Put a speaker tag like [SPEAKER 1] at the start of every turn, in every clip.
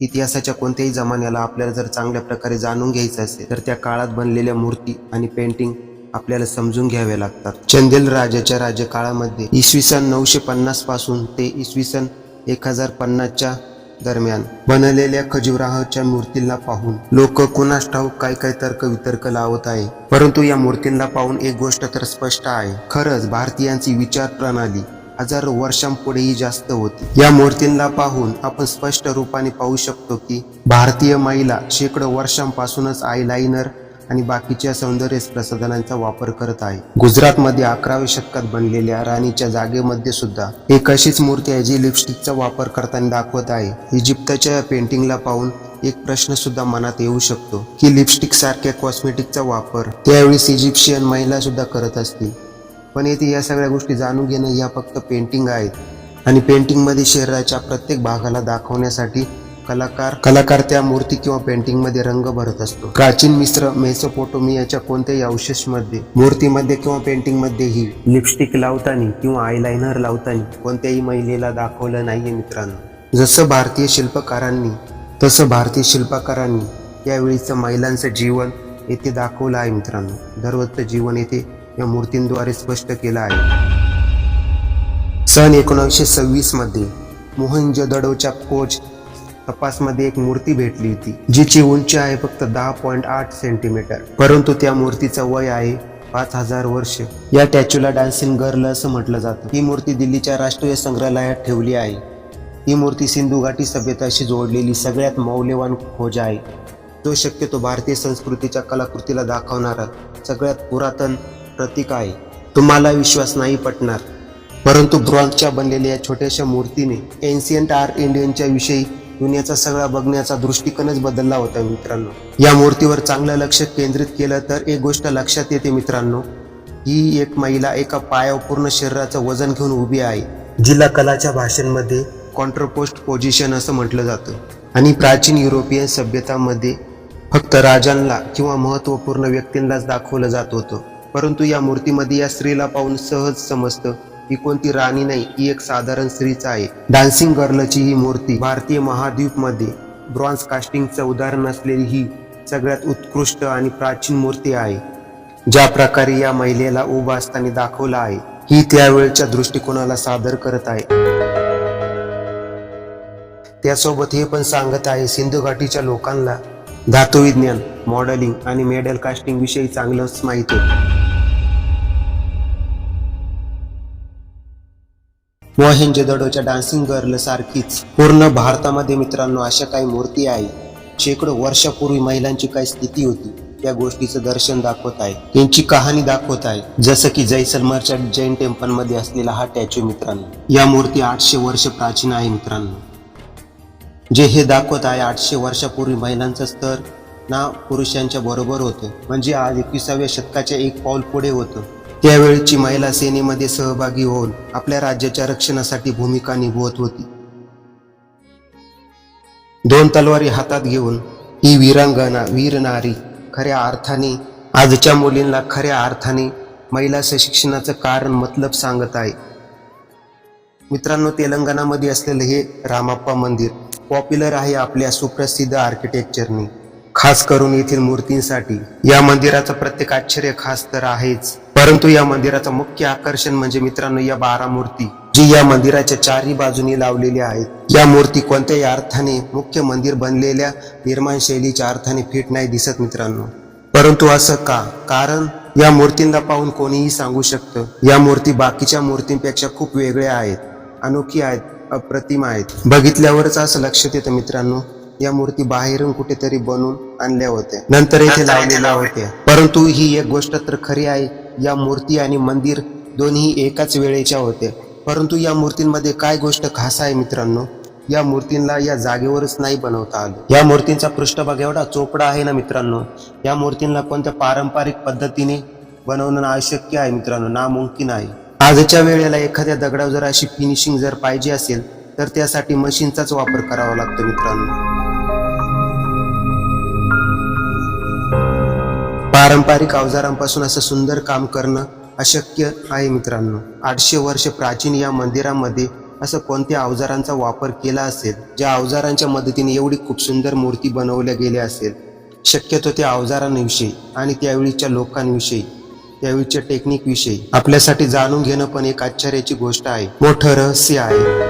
[SPEAKER 1] इतिहासाच्या कोणत्याही जमान्याला आपल्याला जर चांगल्या प्रकारे जाणून घ्यायचं असेल तर त्या काळात बनलेल्या मूर्ती आणि पेंटिंग आपल्याला समजून घ्यावे लागतात. चंदेल राजाच्या राज्यकाळामध्ये इसवी सन नऊशे पन्नासपासून ते इसवी सन एक हजार पन्नासच्या दरम्यान बनलेल्या खजुराहच्या मूर्तींना पाहून लोक कुणास ठाऊक काय काय तर्क वितर्क लावत आहे परंतु या मूर्तींना पाहून एक गोष्ट तर स्पष्ट आहे. खरंच भारतीयांची विचार प्रणाली हजारो वर्षांपुढेही जास्त होती. या मूर्तींना पाहून आपण स्पष्ट रूपाने पाहू शकतो की भारतीय महिला शेकडो वर्षांपासूनच आयलाइनर आणि बाकीच्या सौंदर्य प्रसाधनांचा वापर करत आहे. गुजरातमध्ये अकराव्या शतकात बनलेल्या राणीच्या जागेमध्ये सुद्धा एक अशीच मूर्ती आहे जी लिपस्टिकचा वापर करताना दाखवत आहे? इजिप्तच्या पेंटिंगला पाहून एक प्रश्न सुद्धा मनात येऊ शकतो की लिपस्टिक सारख्या कॉस्मेटिकचा वापर त्यावेळेस इजिप्शियन महिला सुद्धा करत असतील. पण येथे या सगळ्या गोष्टी जाणून घेणं या फक्त पेंटिंग आहेत. आणि पेंटिंगमध्ये शरीराच्या प्रत्येक भागाला दाखवण्यासाठी कलाकार कलाकार त्या मूर्ती किंवा पेंटिंगमध्ये रंग भरत असतो. प्राचीन मिश्र मेसोपोटोमियाच्या कोणत्याही अवशेषमध्ये मूर्तीमध्ये किंवा पेंटिंगमध्येही लिपस्टिक लावताना किंवा आयलायनर लावताना कोणत्याही महिलेला दाखवलं नाहीये मित्रांनो. जसं भारतीय शिल्पकारांनी तसं भारतीय शिल्पकारांनी यावेळीचं महिलांचं जीवन येथे दाखवलं आहे मित्रांनो. दररोजचं जीवन येथे या मूर्तींद्वारे स्पष्ट केलं आहे. सन एकोणीसशे सव्वीसमध्ये मोहनजोदडोच्या कोच तपासमध्ये एक मूर्ती भेटली होती जिची उंची आहे फक्त दहा पॉईंट आठ सेंटीमीटर. परंतु त्या मूर्तीचं वय आहे पाच हजार वर्ष. या टॅच्यूला डान्सिंग गर्ल असं म्हटलं जातं. ही मूर्ती दिल्लीच्या राष्ट्रीय संग्रहालयात ठेवली आहे. ही मूर्ती सिंधू घाटी सभ्यताशी जोडलेली सगळ्यात मौल्यवान खोज आहे. जो शक्यतो भारतीय संस्कृतीच्या कलाकृतीला दाखवणारा सगळ्यात पुरातन प्रतीक आहे. तुम्हाला विश्वास नाही पटणार. परंतु ब्रॉन्झच्या बनलेल्या या छोट्याशा मूर्तीने एन्शियंट आर्ट इंडियनच्या विषयी दुनियाचा सगळा बघण्याचा दृष्टिकोनच बदलला होता मित्रांनो. या मूर्तीवर चांगलं लक्ष केंद्रित केलं तर एक गोष्ट लक्षात येते मित्रांनो. ही एक महिला एका पायावर पूर्ण शरीराचं वजन घेऊन उभी आहे. जिला कलाच्या भाषेमध्ये कॉन्ट्रपोस्ट पोझिशन असं म्हटलं जातं. आणि प्राचीन युरोपियन सभ्यतामध्ये फक्त राजांना किंवा महत्त्वपूर्ण व्यक्तींनाच दाखवलं जात होतं. परंतु या मूर्तीमध्ये या स्त्रीला पाहून सहज समजतं ही कोणती राणी नाही ही एक साधारण स्त्रीच आहे. डान्सिंग गर्लची ही मूर्ती भारतीय महाद्वीपमध्ये ब्रॉन्झ कास्टिंगचं उदाहरण असलेली ही सगळ्यात उत्कृष्ट आणि प्राचीन मूर्ती आहे ज्या प्रकारे या महिलेला उभा असताना दाखवलं आहे. ही त्यावेळच्या दृष्टिकोनाला सादर करत आहे. त्यासोबत हे पण सांगत आहे सिंधू घाटीच्या लोकांना धातुविज्ञान मॉडेलिंग आणि मेडल कास्टिंग विषयी चांगलंच माहिती होतं. मोहेंजोदडोच्या डान्सिंग गर्ल सारखीच पूर्ण भारतामध्ये मित्रांनो अशा काही मूर्ती आहे शेकडो वर्षापूर्वी महिलांची काय स्थिती होती त्या गोष्टीचं दर्शन दाखवत आहे. त्यांची कहाणी दाखवत आहे जसं की जैसलमरच्या जैन टेम्पलमध्ये असलेला हा टॅच्यू मित्रांनो. या मूर्ती आठशे वर्ष प्राचीन आहे मित्रांनो. जे हे दाखवत आहे आठशे वर्षापूर्वी महिलांचं स्तर ना पुरुषांच्या बरोबर होतं. म्हणजे आज एकविसाव्या शतकाच्या एक पाऊल पुढे होतं. त्यावेळची महिला सेनेमध्ये सहभागी होऊन आपल्या राज्याच्या रक्षणासाठी भूमिका निभवत होती. दोन तलवारी हातात घेऊन ही वीरांगना वीर नारी खऱ्या अर्थाने आजच्या मुलींना खऱ्या अर्थाने महिला सशिक्षणाचं कारण मतलब सांगत आहे. मित्रांनो तेलंगणामध्ये असलेलं हे रामाप्पा मंदिर पॉप्युलर आहे आपल्या सुप्रसिद्ध आर्किटेक्चरनी. खास करून येथील मूर्तींसाठी या मंदिराचं प्रत्येक आश्चर्य खास तर आहेच. परंतु या मंदिराचं मुख्य आकर्षण म्हणजे मित्रांनो या बारा मूर्ती जी या मंदिराच्या चारही बाजूनी लावलेल्या आहेत. या मूर्ती कोणत्याही अर्थाने मुख्य मंदिर बनलेल्या निर्माण शैलीच्या अर्थाने फिट नाही दिसत मित्रांनो. परंतु असं का? कारण या मूर्तींना पाहून कोणीही सांगू शकतं. या मूर्ती बाकीच्या मूर्तींपेक्षा खूप वेगळ्या आहेत अनोखी आहेत अप्रतिम आहेत. बघितल्यावरच असं लक्षात येतं मित्रांनो या मूर्ती बाहेरून कुठेतरी बनवून आणल्या होत्या. नंतर येथे लावलेल्या होत्या. परंतु ही एक गोष्ट तर खरी आहे या मूर्ती आणि मंदिर दोन्ही एकाच वेळेच्या होत्या परंतु या मूर्तींमध्ये काय गोष्ट खास आहे मित्रांनो? या मूर्तींना या जागेवरच नाही बनवता आलं. या मूर्तींचा पृष्ठभाग एवढा चोपडा आहे ना मित्रांनो? या मूर्तींना कोणत्या पारंपरिक पद्धतीने बनवणं अशक्य आहे मित्रांनो? नामुमकिन आहे. आजच्या वेळेला एखाद्या दगडावर जर अशी फिनिशिंग जर पाहिजे असेल तर त्यासाठी मशीनचाच वापर करावा लागतो मित्रांनो. पारंपरिक अवजारांपासून असं सुंदर काम करणं अशक्य आहे मित्रांनो. आठशे वर्ष प्राचीन या मंदिरामध्ये असं कोणत्या अवजारांचा वापर केला असेल ज्या अवजारांच्या मदतीने एवढी खूप सुंदर मूर्ती बनवल्या गेल्या असेल? शक्यतो त्या अवजारांविषयी आणि त्यावेळीच्या लोकांविषयी त्यावेळीच्या टेक्निकविषयी आपल्यासाठी जाणून घेणं पण एक आश्चर्याची गोष्ट आहे. मोठं रहस्य आहे.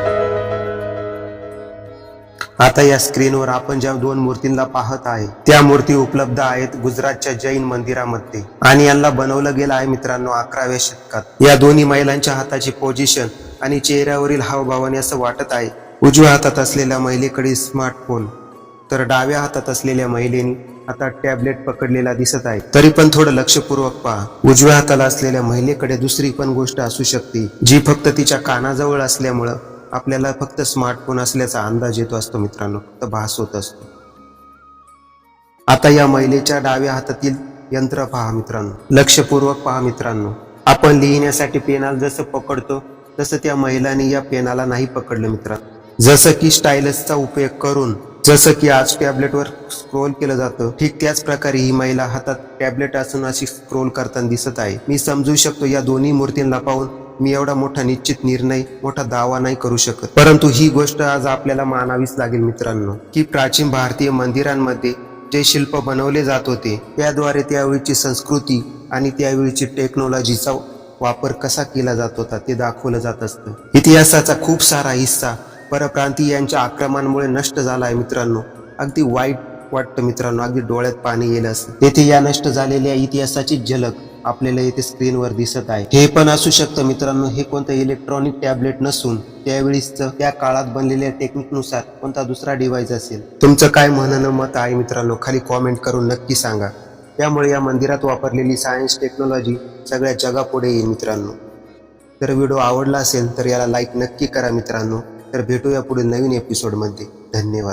[SPEAKER 1] आता या स्क्रीनवर आपण ज्या दोन मूर्तींना पाहत आहे त्या मूर्ती उपलब्ध आहेत गुजरातच्या जैन मंदिरामध्ये. आणि यांना बनवलं गेलं आहे मित्रांनो अकराव्या शतकात. या दोन्ही महिलांच्या हाताची पोझिशन आणि चेहऱ्यावरील हावभावाने असं वाटत आहे उजव्या हातात असलेल्या महिलेकडे स्मार्टफोन तर डाव्या हातात असलेल्या महिलेने आता टॅबलेट पकडलेला दिसत आहे. तरी पण थोडं लक्षपूर्वक पहा उजव्या हाताला असलेल्या महिलेकडे दुसरी पण गोष्ट असू शकते जी फक्त तिच्या कानाजवळ असल्यामुळं आपल्याला फक्त स्मार्टफोन असल्याचा अंदाज येतो असतो मित्रांनो फक्त भास होत असतो. आता या महिलेच्या डाव्या हातातील यंत्र पहा मित्रांनो लक्षपूर्वक पहा मित्रांनो. आपण लिहिण्यासाठी पेनाला जसं पकडतो तसं त्या महिलाने या पेनाला नाही पकडलं मित्रांनो. जसं की स्टायलसचा उपयोग करून जसं की आज टॅबलेटवर स्क्रोल केलं जातं ठीक त्याच प्रकारे ही महिला हातात टॅबलेट असून अशी स्क्रोल करताना दिसत आहे. मी समजू शकतो या दोन्ही मूर्तींना पाहून मी एवढा मोठा निश्चित निर्णय मोठा दावा नाही करू शकत. परंतु ही गोष्ट आज आपल्याला मानावीच लागेल मित्रांनो की प्राचीन भारतीय मंदिरांमध्ये जे शिल्प बनवले जात होते त्याद्वारे त्यावेळीची संस्कृती आणि त्यावेळीची टेक्नॉलॉजीचा वापर कसा केला जात होता ते दाखवलं जात असतं. इतिहासाचा खूप सारा हिस्सा परप्रांतीयांच्या आक्रमणामुळे नष्ट झाला आहे मित्रांनो. अगदी वाईट वाटतं मित्रांनो अगदी डोळ्यात पाणी येईल असं तेथे या नष्ट झालेल्या इतिहासाची झलक आपल्याला येथे स्क्रीनवर दिसत आहे. हे पण असू शकतं मित्रांनो हे कोणतं इलेक्ट्रॉनिक टॅबलेट नसून त्यावेळीच त्या काळात बनलेल्या टेक्निकनुसार कोणता दुसरा डिव्हाइस असेल. तुमचं काय म्हणणं मत आहे मित्रांनो खाली कॉमेंट करून नक्की सांगा. त्यामुळे या मंदिरात वापरलेली सायन्स टेक्नॉलॉजी सगळ्या जगापुढे येईल मित्रांनो. तर व्हिडिओ आवडला असेल तर याला लाईक नक्की करा मित्रांनो. तर भेटूया पुढे नवीन एपिसोडमध्ये धन्यवाद.